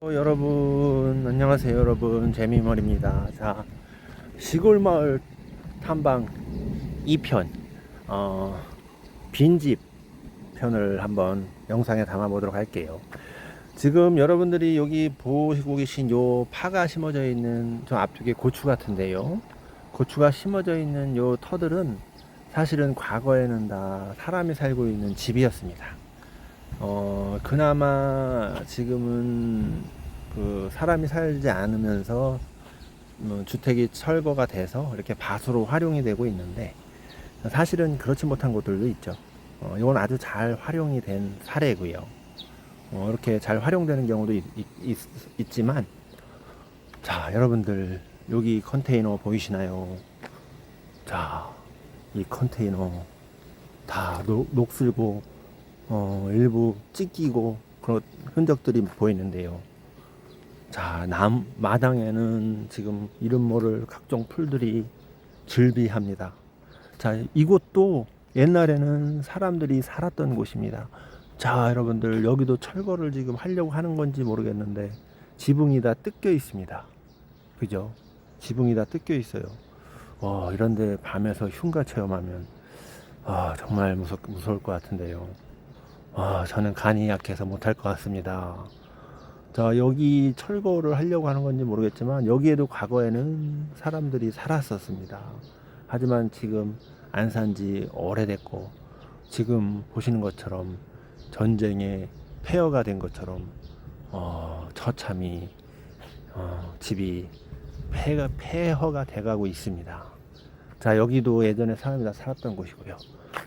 어, 여러분 안녕하세요 여러분. 재미머리입니다. 자 시골 마을 탐방 2편 어, 빈집 편을 한번 영상에 담아 보도록 할게요. 지금 여러분들이 여기 보시고 계신 요 파가 심어져 있는 저 앞쪽에 고추 같은데요. 고추가 심어져 있는 요 터들은 사실은 과거에는 다 사람이 살고 있는 집이었습니다 어, 그나마 지금은 그 사람이 살지 않으면서 뭐 주택이 철거가 돼서 이렇게 밭으로 활용이 되고 있는데 사실은 그렇지 못한 곳들도 있죠. 어, 이건 아주 잘 활용이 된 사례고요. 어, 이렇게 잘 활용되는 경우도 있, 지만 자 여러분들 여기 컨테이너 보이시나요? 자 이 컨테이너 다 녹, 녹슬고 어, 일부 찢기고 그런 흔적들이 보이는데요. 자, 남 마당에는 지금 이름 모를 각종 풀들이 즐비합니다. 자, 이곳도 옛날에는 사람들이 살았던 곳입니다. 자, 여러분들 여기도 철거를 지금 하려고 하는 건지 모르겠는데 지붕이 다 뜯겨 있습니다. 그죠? 지붕이 다 뜯겨 있어요. 와, 이런데 밤에서 흉가 체험하면 아, 정말 무섭, 무서울 것 같은데요. 아, 저는 간이 약해서 못할 것 같습니다. 자, 여기 철거를 하려고 하는 건지 모르겠지만, 여기에도 과거에는 사람들이 살았었습니다. 하지만 지금 안 산 지 오래됐고, 지금 보시는 것처럼 전쟁에 폐허가 된 것처럼, 어, 처참히, 어, 집이 폐가, 폐허가 돼가고 있습니다. 자, 여기도 예전에 사람이 다 살았던 곳이고요.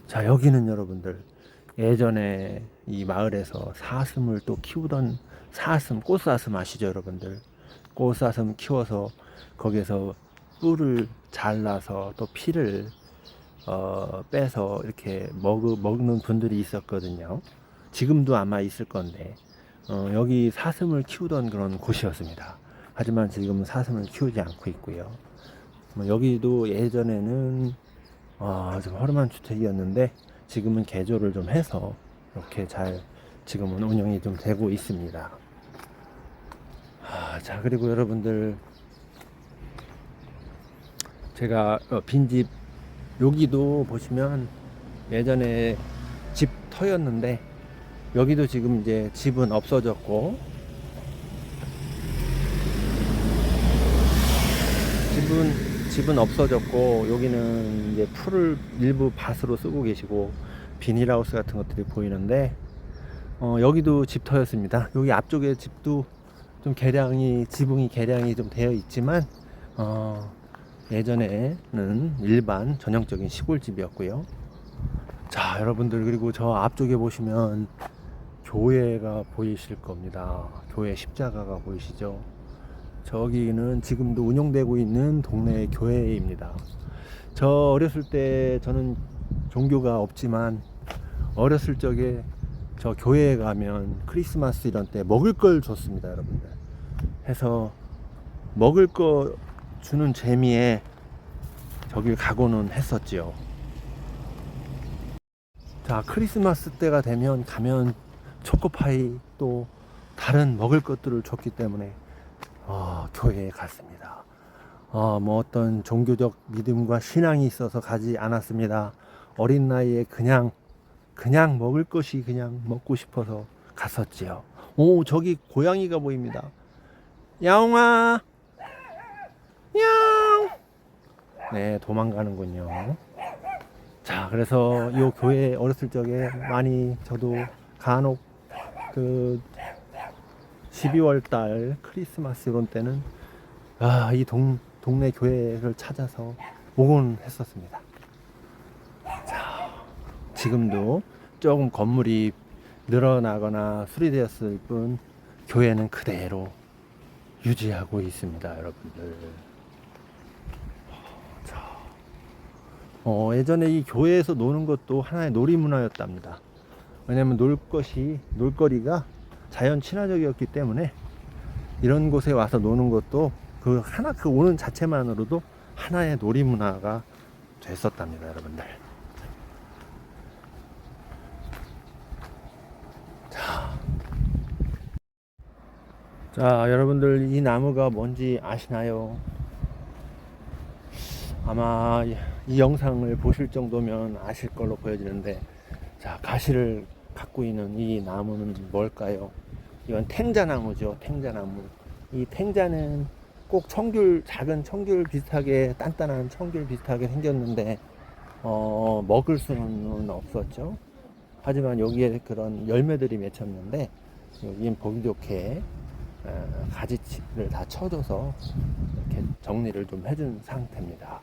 자, 여기는 여러분들, 예전에 이 마을에서 사슴을 또 키우던 사슴, 꽃사슴 아시죠, 여러분들? 꽃사슴 키워서 거기에서 뿔을 잘라서 또 피를 어, 빼서 이렇게 먹, 먹는 분들이 있었거든요. 지금도 아마 있을 건데, 어, 여기 사슴을 키우던 그런 곳이었습니다. 하지만 지금은 사슴을 키우지 않고 있고요. 뭐 여기도 예전에는 어, 좀 허름한 주택이었는데, 지금은 개조를 좀 해서 이렇게 잘 지금은 운영이 좀 되고 있습니다. 아, 자 그리고 여러분들 제가 어, 빈집 여기도 보시면 예전에 집 터였는데 여기도 지금 이제 집은 없어졌고 집은 집은 없어졌고 여기는 이제 풀을 일부 밭으로 쓰고 계시고 비닐하우스 같은 것들이 보이는데 어, 여기도 집터였습니다. 여기 앞쪽에 집도 좀 개량이 지붕이 개량이 좀 되어 있지만 어, 예전에는 일반 전형적인 시골집이었고요. 자 여러분들 그리고 저 앞쪽에 보시면 교회가 보이실 겁니다. 교회 십자가가 보이시죠? 저기는 지금도 운영되고 있는 동네 교회입니다. 저 어렸을 때 저는 종교가 없지만 어렸을 적에 저 교회에 가면 크리스마스 이런 때 먹을 걸 줬습니다, 여러분들. 해서 먹을 거 주는 재미에 저길 가고는 했었지요. 자, 크리스마스 때가 되면 가면 초코파이 또 다른 먹을 것들을 줬기 때문에 어, 교회에 갔습니다. 어, 뭐 어떤 종교적 믿음과 신앙이 있어서 가지 않았습니다. 어린 나이에 그냥 그냥 먹을 것이 그냥 먹고 싶어서 갔었지요. 오 저기 고양이가 보입니다. 야옹아, 야옹. 네 도망가는군요. 자 그래서 이 교회 어렸을 적에 많이 저도 간혹 그 12월 달 크리스마스 이런 때는 아, 이 동, 동네 교회를 찾아서 오곤 했었습니다. 자, 지금도 조금 건물이 늘어나거나 수리되었을 뿐 교회는 그대로 유지하고 있습니다, 여러분들. 자, 어, 예전에 이 교회에서 노는 것도 하나의 놀이 문화였답니다. 왜냐면 놀 것이, 놀거리가 자연 친화적이었기 때문에 이런 곳에 와서 노는 것도 그 하나 그 오는 자체만으로도 하나의 놀이 문화가 됐었답니다, 여러분들. 자, 자, 여러분들 이 나무가 뭔지 아시나요? 아마 이- 이 영상을 보실 정도면 아실 걸로 보여지는데, 자, 가시를 갖고 있는 이 나무는 뭘까요? 이건 탱자나무죠, 탱자나무. 이 탱자는 꼭 청귤, 작은 청귤 비슷하게, 단단한 청귤 비슷하게 생겼는데, 어, 먹을 수는 없었죠. 하지만 여기에 그런 열매들이 맺혔는데, 여기는 보기 좋게 어, 가지치를 다 쳐줘서 이렇게 정리를 좀 해준 상태입니다.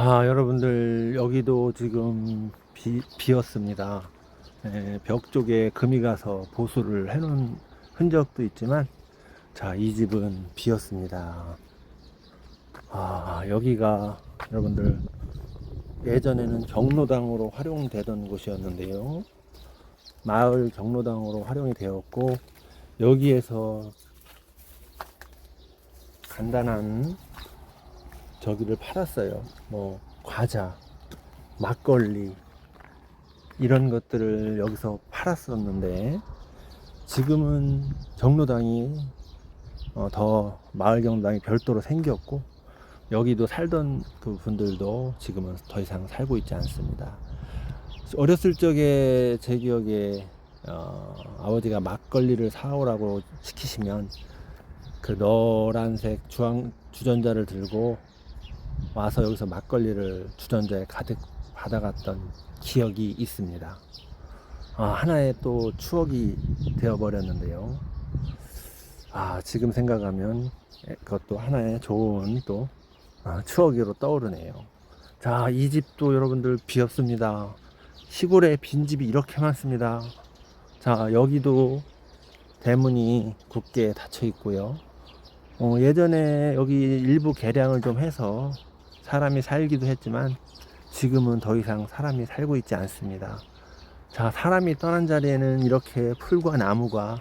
자, 여러분들 여기도 지금 비, 비었습니다. 예, 벽 쪽에 금이 가서 보수를 해 놓은 흔적도 있지만, 자, 이 집은 비었습니다. 아, 여기가 여러분들 예전에는 경로당으로 활용되던 곳이었는데요. 마을 경로당으로 활용이 되었고, 여기에서 간단한 저기를 팔았어요. 뭐, 과자, 막걸리, 이런 것들을 여기서 팔았었는데, 지금은 경로당이 어, 더 마을 경당이 별도로 생겼고 여기도 살던 그 분들도 지금은 더 이상 살고 있지 않습니다. 어렸을 적에 제 기억에 어, 아버지가 막걸리를 사오라고 시키시면 그 노란색 주황 주전자를 들고 와서 여기서 막걸리를 주전자에 가득 받아갔던 기억이 있습니다. 아, 하나의 또 추억이 되어버렸는데요. 아, 지금 생각하면 그것도 하나의 좋은 또 아, 추억으로 떠오르네요. 자, 이 집도 여러분들 비었습니다. 시골에 빈 집이 이렇게 많습니다. 자, 여기도 대문이 굳게 닫혀 있고요. 어, 예전에 여기 일부 개량을 좀 해서 사람이 살기도 했지만 지금은 더 이상 사람이 살고 있지 않습니다. 자, 사람이 떠난 자리에는 이렇게 풀과 나무가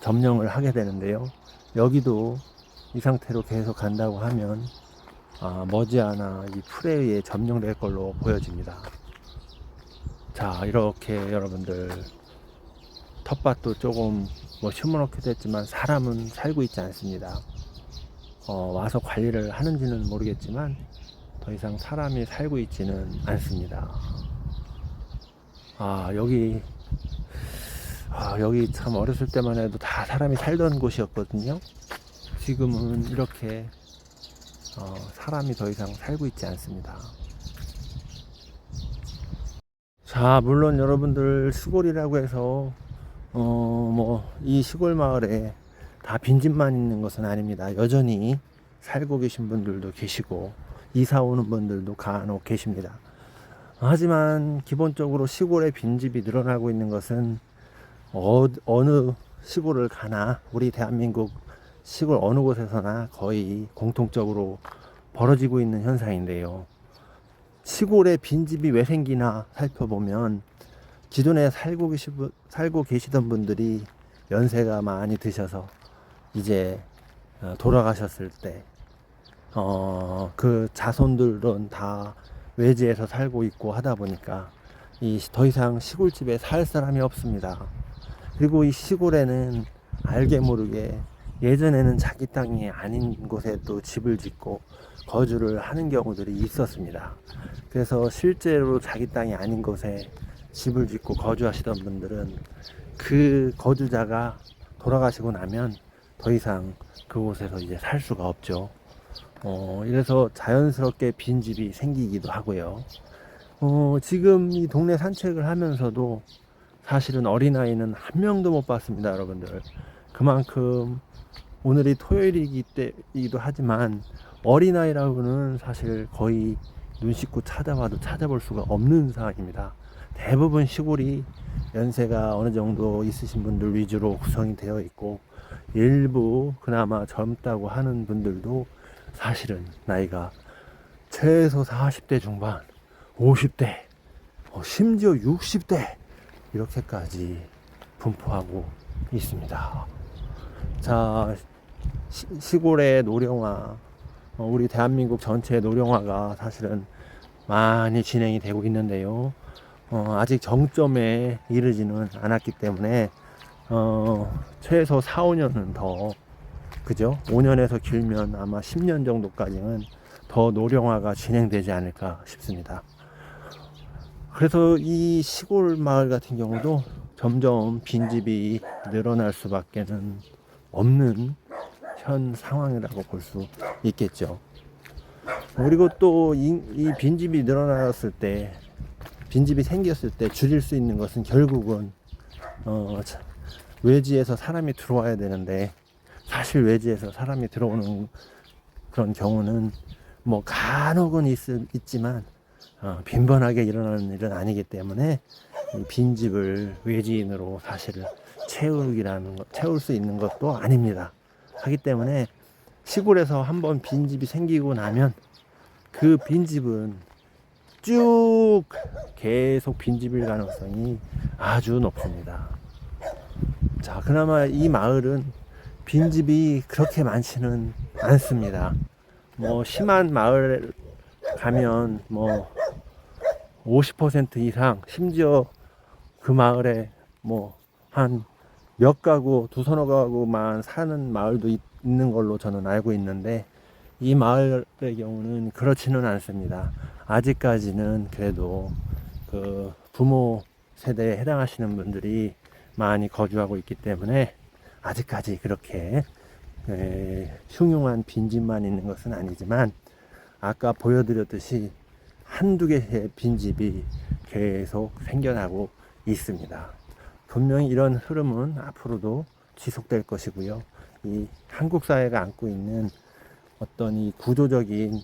점령을 하게 되는데요. 여기도 이 상태로 계속 간다고 하면 아, 머지않아 이 풀에 의해 점령될 걸로 보여집니다. 자, 이렇게 여러분들 텃밭도 조금 뭐 시무룩해 됐지만 사람은 살고 있지 않습니다. 어, 와서 관리를 하는지는 모르겠지만 더 이상 사람이 살고 있지는 않습니다. 아, 여기 아, 여기 참 어렸을 때만 해도 다 사람이 살던 곳이었거든요. 지금은 이렇게 어, 사람이 더 이상 살고 있지 않습니다. 자, 물론 여러분들 시골이라고 해서 어, 뭐 이 시골 마을에 다 빈집만 있는 것은 아닙니다. 여전히 살고 계신 분들도 계시고 이사 오는 분들도 간혹 계십니다. 하지만 기본적으로 시골에 빈집이 늘어나고 있는 것은 어, 어느 시골을 가나 우리 대한민국 시골 어느 곳에서나 거의 공통적으로 벌어지고 있는 현상인데요. 시골에 빈집이 왜 생기나 살펴보면 기존에 살고, 계시, 살고 계시던 분들이 연세가 많이 드셔서 이제 어, 돌아가셨을 때, 어, 그 자손들은 다 외지에서 살고 있고 하다 보니까 이 더 이상 시골집에 살 사람이 없습니다. 그리고 이 시골에는 알게 모르게 예전에는 자기 땅이 아닌 곳에 또 집을 짓고 거주를 하는 경우들이 있었습니다. 그래서 실제로 자기 땅이 아닌 곳에 집을 짓고 거주하시던 분들은 그 거주자가 돌아가시고 나면 더 이상 그곳에서 이제 살 수가 없죠. 어, 이래서 자연스럽게 빈집이 생기기도 하고요. 어, 지금 이 동네 산책을 하면서도 사실은 어린아이는 한 명도 못 봤습니다, 여러분들. 그만큼 오늘이 토요일이기도 하지만 어린아이라고는 사실 거의 눈 씻고 찾아봐도 찾아볼 수가 없는 상황입니다. 대부분 시골이 연세가 어느 정도 있으신 분들 위주로 구성이 되어 있고 일부 그나마 젊다고 하는 분들도 사실은 나이가 최소 40대 중반, 50대, 어, 심지어 60대 이렇게까지 분포하고 있습니다. 자, 시, 시골의 노령화, 어, 우리 대한민국 전체의 노령화가 사실은 많이 진행이 되고 있는데요. 어, 아직 정점에 이르지는 않았기 때문에 어, 최소 4, 5년은 더 그죠? 5년에서 길면 아마 10년 정도까지는 더 노령화가 진행되지 않을까 싶습니다. 그래서 이 시골 마을 같은 경우도 점점 빈집이 늘어날 수밖에는 없는 현 상황이라고 볼 수 있겠죠. 그리고 또 이 빈집이 늘어났을 때, 빈집이 생겼을 때 줄일 수 있는 것은 결국은 어, 자, 외지에서 사람이 들어와야 되는데 사실 외지에서 사람이 들어오는 그런 경우는 뭐 간혹은 있, 있지만 어, 빈번하게 일어나는 일은 아니기 때문에 이 빈집을 외지인으로 사실 채우기라는 것, 채울 수 있는 것도 아닙니다. 하기 때문에 시골에서 한번 빈집이 생기고 나면 그 빈집은 쭉 계속 빈집일 가능성이 아주 높습니다. 자, 그나마 이 마을은 빈집이 그렇게 많지는 않습니다. 뭐 심한 마을 가면 뭐 50% 이상 심지어 그 마을에 뭐 한 몇 가구 두 서너 가구만 사는 마을도 있, 있는 걸로 저는 알고 있는데 이 마을의 경우는 그렇지는 않습니다. 아직까지는 그래도 그 부모 세대에 해당하시는 분들이 많이 거주하고 있기 때문에 아직까지 그렇게 에, 흉흉한 빈집만 있는 것은 아니지만 아까 보여드렸듯이 한두 개의 빈집이 계속 생겨나고 있습니다. 분명히 이런 흐름은 앞으로도 지속될 것이고요. 이 한국 사회가 안고 있는 어떤 이 구조적인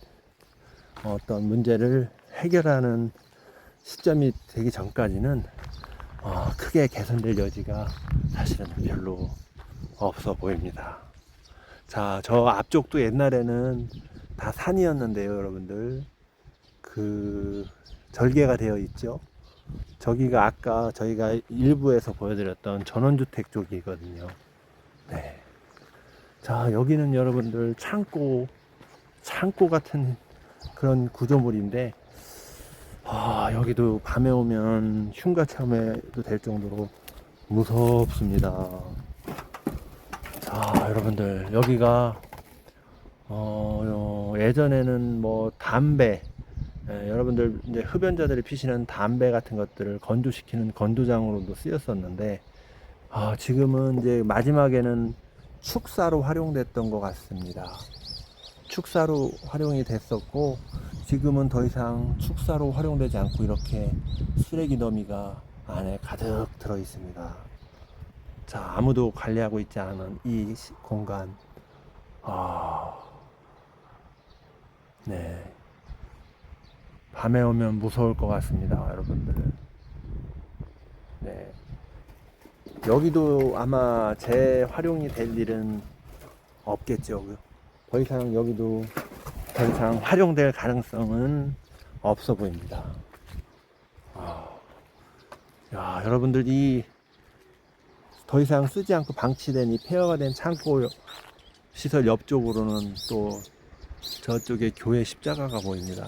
어떤 문제를 해결하는 시점이 되기 전까지는 어, 크게 개선될 여지가 사실은 별로 없어 보입니다. 자, 저 앞쪽도 옛날에는 다 산이었는데요, 여러분들. 그 절개가 되어 있죠. 저기가 아까 저희가 일부에서 보여드렸던 전원주택 쪽이거든요. 네. 자, 여기는 여러분들 창고, 창고 같은 그런 구조물인데, 아, 여기도 밤에 오면 흉가 체험해도 될 정도로 무섭습니다. 자, 여러분들, 여기가, 어, 예전에는 뭐, 담배, 예, 여러분들 이제 흡연자들이 피시는 담배 같은 것들을 건조시키는 건조장으로도 쓰였었는데 아, 지금은 이제 마지막에는 축사로 활용됐던 것 같습니다. 축사로 활용이 됐었고 지금은 더 이상 축사로 활용되지 않고 이렇게 쓰레기 더미가 안에 가득 들어 있습니다. 자, 아무도 관리하고 있지 않은 이 시- 공간. 아, 네. 밤에 오면 무서울 것 같습니다, 여러분들. 네. 여기도 아마 재활용이 될 일은 없겠죠. 더 이상 여기도 더 이상 활용될 가능성은 없어 보입니다. 아, 야, 여러분들 이 더 이상 쓰지 않고 방치된 이 폐허가 된 창고 시설 옆쪽으로는 또 저쪽에 교회 십자가가 보입니다.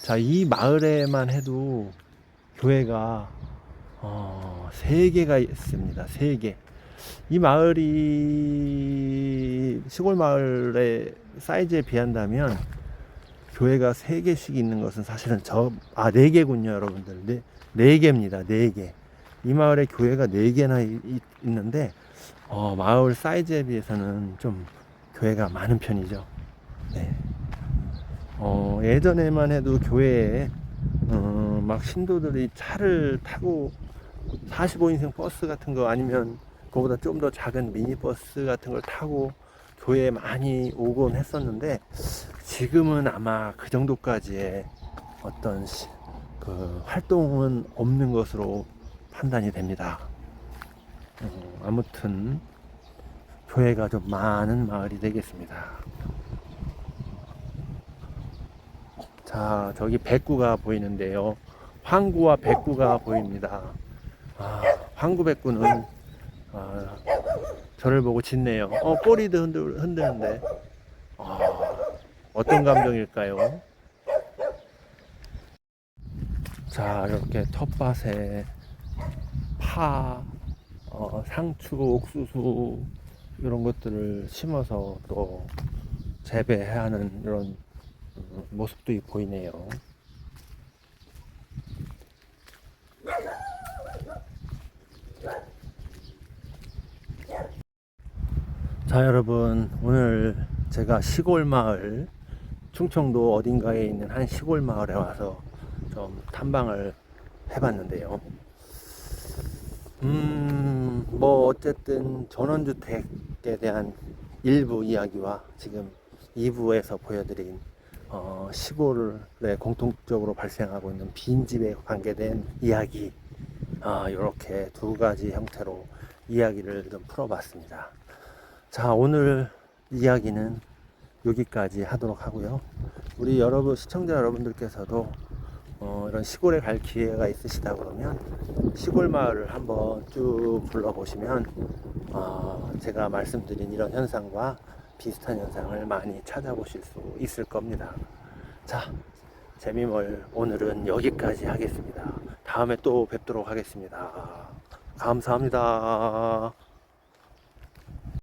자, 이 마을에만 해도 교회가 어, 세 개가 있습니다. 세 개. 이 마을이 시골 마을의 사이즈에 비한다면 교회가 세 개씩 있는 것은 사실은 저, 아, 네 개군요, 여러분들. 네, 네 개입니다. 네 개. 이 마을에 교회가 네 개나 이- 이- 있는데, 어, 마을 사이즈에 비해서는 좀 교회가 많은 편이죠. 네. 어, 예전에만 해도 교회에 어, 막 신도들이 차를 타고 45인승 버스 같은 거 아니면 그보다 좀 더 작은 미니버스 같은 걸 타고 교회에 많이 오곤 했었는데 지금은 아마 그 정도까지의 어떤 시- 그 활동은 없는 것으로 판단이 됩니다. 어, 아무튼 교회가 좀 많은 마을이 되겠습니다. 자, 저기 백구가 보이는데요. 황구와 백구가 보입니다. 아, 황구 백구는 아, 저를 보고 짖네요. 어, 꼬리도 흔들, 흔드는데. 아, 어떤 감정일까요? 자, 이렇게 텃밭에 파, 어, 상추, 옥수수, 이런 것들을 심어서 또 재배해야 하는 이런 음, 모습도 보이네요. 자, 여러분, 오늘 제가 시골 마을, 충청도 어딘가에 있는 한 시골 마을에 와서 좀 탐방을 해봤는데요. 음, 뭐, 어쨌든 전원주택에 대한 일부 이야기와 지금 2부에서 보여드린 어, 시골에 공통적으로 발생하고 있는 빈집에 관계된 이야기, 아, 이렇게 두 가지 형태로 이야기를 좀 풀어봤습니다. 자, 오늘 이야기는 여기까지 하도록 하고요. 우리 여러분, 시청자 여러분들께서도 어, 이런 시골에 갈 기회가 있으시다 그러면 시골 마을을 한번 쭉 둘러보시면 어, 제가 말씀드린 이런 현상과 비슷한 현상을 많이 찾아보실 수 있을 겁니다. 자, 재미멀 오늘은 여기까지 하겠습니다. 다음에 또 뵙도록 하겠습니다. 감사합니다.